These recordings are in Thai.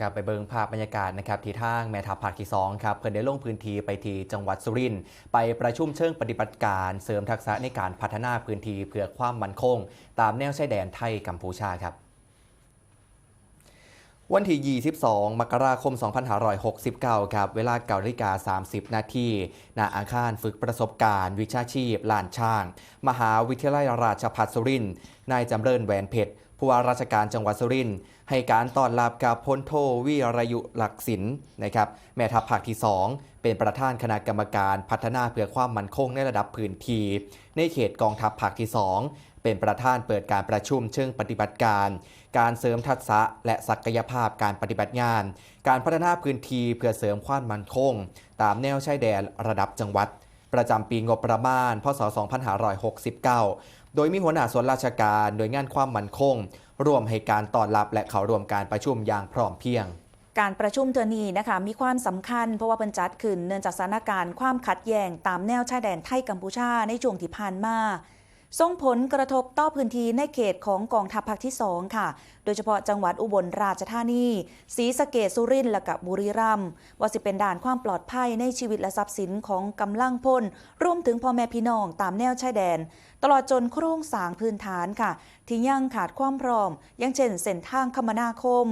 ครับไปเบิงภาพบรรยากาศนะครับที่ทางแม่ทัพภาคที่2ครับเพิ่นได้ลงพื้นที่ไปที่จังหวัดสุรินทร์ไปประชุมเชิงปฏิบัติการเสริมทักษะในการพัฒนาพื้นที่เพื่อความมั่นคง ตามแนวชายแดนไทยกัมพูชาครับ วันที่ 22 มกราคม 2569 ครับ เวลาเกาฬิกา 30 นาทีณอาคารฝึกประสบการณ์ วิชาชีพ ลานช่าง มหาวิทยาลัยราชภัฏสุรินทร์ นายจำเริญแหวนเพชร ผู้ว่าราชการจังหวัดสุรินทร์ ให้การต้อนรับกับพลโทวิรยุหลักศิลป์นะครับ แม่ทัพภาคที่ 2 เป็นประธานคณะกรรมการพัฒนาเพื่อความมั่นคงในระดับพื้นที่ในเขตกองทัพภาคที่ 2 เป็นประธานเปิดการประชุมเชิงปฏิบัติการ การเสริมทักษะและศักยภาพการปฏิบัติงาน การพัฒนาพื้นที่เพื่อเสริมความมั่นคง ตามแนวชายแดนระดับจังหวัด ประจำปีงบประมาณ พศ 2569 โดยมีหัวหน้าส่วนราชการโดยงานความมั่นคง ร่วมให้การต้อนรับและเข้าร่วมการประชุมอย่างพร้อมเพียงการประชุมเทือนี้นะคะมีความสำคัญเพราะว่าเป็นจัดขึ้นเนื่องจากสถานการณ์ความขัดแย้งตามแนวชายแดนไทยกัมพูชาในช่วงที่ผ่านมา ส่งผลกระทบต่อพื้นที่ในเขตของกองทัพภาคที่ 2 ค่ะ โดยเฉพาะจังหวัดอุบลราชธานีศรีสะเกษสุรินทร์และกับบุรีรัมย์ว่าสิเป็นด่านความปลอดภัยในชีวิตและทรัพย์สินของกำลังพลรวมถึงพ่อแม่พี่น้องตามแนวชายแดน ตลอดจนโครงสร้างพื้นฐานค่ะ ที่ยังขาดความพร้อม อย่างเช่นเส้นทางคมนาคม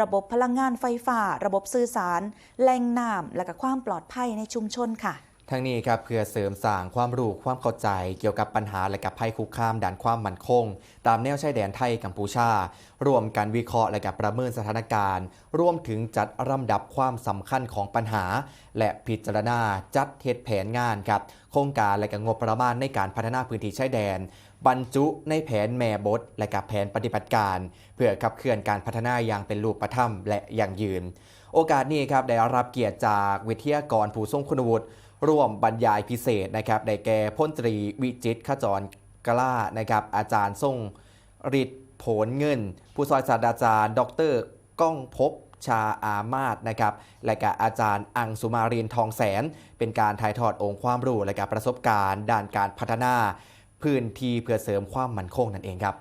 ระบบพลังงานไฟฟ้า ระบบสื่อสาร แหล่งน้ำและก็ความปลอดภัยในชุมชนค่ะ ทั้งนี้ครับเพื่อเสริมสร้างความรู้ความเข้าใจเกี่ยวกับปัญหาและกับภัยคุกคามด้านความมั่นคง ตามแนวชายแดนไทยกัมพูชารวมกันวิเคราะห์และกับประเมินสถานการณ์รวมถึงจัดลำดับความสำคัญของปัญหา และพิจารณาจัดเหตุแผนงานครับโครงการและกับงบประมาณในการพัฒนาพื้นที่ชายแดน บรรจุในแผนแม่บท และกับแผนปฏิบัติการ เพื่อขับเคลื่อนการพัฒนาอย่างเป็นรูปธรรมและอยั่งยืน โอกาสนี้ครับได้รับเกียรติจากวิทยากรผู้ทรงคุณวุฒิ ร่วมบรรยายพิเศษนะครับได้แก่พลตรีวิจิตขจรกล้านะครับอาจารย์ทรงฤทธิ์ผลเงิน ผู้ซอยศาสตราจารย์ ดรก้องพบชาอามาศนะครับและก็อาจารย์อังสุมารินทองแสน เป็นการถ่ายทอดองค์ความรู้และก็ประสบการณ์ ด้านการพัฒนา พื้นที่เพื่อเสริมความมั่นคงนั่นเองครับ